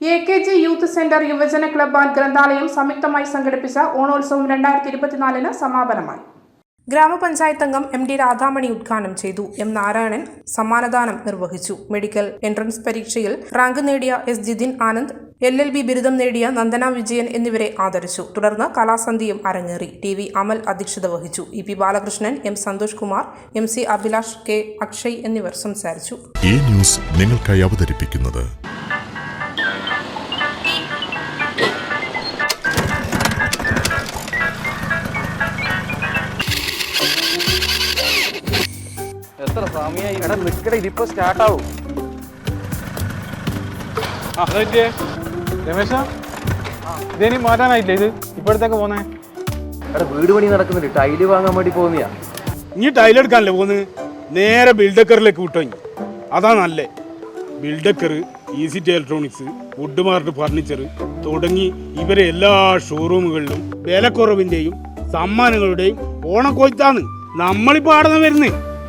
A K G youth centre യുവജന club and ഗ്രന്ഥാലയം സംയുക്തമായി സംഘടിപ്പിച്ച ഓണോത്സവം രണ്ടായിരത്തി ഇരുപത്തിനാലിന് സമാപനമായി. ഗ്രാമപഞ്ചായത്ത് അംഗം എം ഡി രാധാമണി ഉദ്ഘാടനം ചെയ്തു. എം നാരായണൻ സമ്മാനദാനം നിർവഹിച്ചു. മെഡിക്കൽ എൻട്രൻസ് പരീക്ഷയിൽ റാങ്ക് നേടിയ S Jithin Anand L L B ബിരുദം നേടിയ നന്ദന വിജയൻ എന്നിവരെ ആദരിച്ചു. തുടർന്ന് കലാസന്ധിയും അരങ്ങേറി. ടി വി അമൽ അധ്യക്ഷത വഹിച്ചു. E P Balakrishnan M Santhosh Kumar M C Abhilash K Akshay എന്നിവർ സംസാരിച്ചു. ഈ ന്യൂസ് നിങ്ങൾക്കായി അവതരിപ്പിക്കുന്നത് എത്ര സമയമായി എടാ നിക്കടെ ഇതിപ്പോ സ്റ്റാർട്ടാവും ആ അതെ രമേശ ഇതേനി മാറ്റാനായില്ലേ ഇത്? ഇപ്പോഴത്തേക്ക് പോന്നേ? എടാ വീട് പണി നടക്കുന്നുണ്ട്. ടൈൽ വാങ്ങാൻ വേണ്ടി പോകുന്നയാ ഇനി ടൈലെടുക്കാനല്ലേ പോന്ന് നേരെ ബിൽഡക്കറിലേക്ക് വിട്ടോ അതാ നല്ല. ബിൽഡക്കർ ഈസിറ്റി ഇലക്ട്രോണിക്സ് വുഡ് മാർട്ട് ഫർണിച്ചർ തുടങ്ങി ഇവരെ എല്ലാ ഷോറൂമുകളിലും വിലക്കുറവിന്റെയും സമ്മാനങ്ങളുടെയും ഓണക്കൊയ്ത്താണ് നമ്മളിപ്പോ ആടുന്ന വരുന്നേ?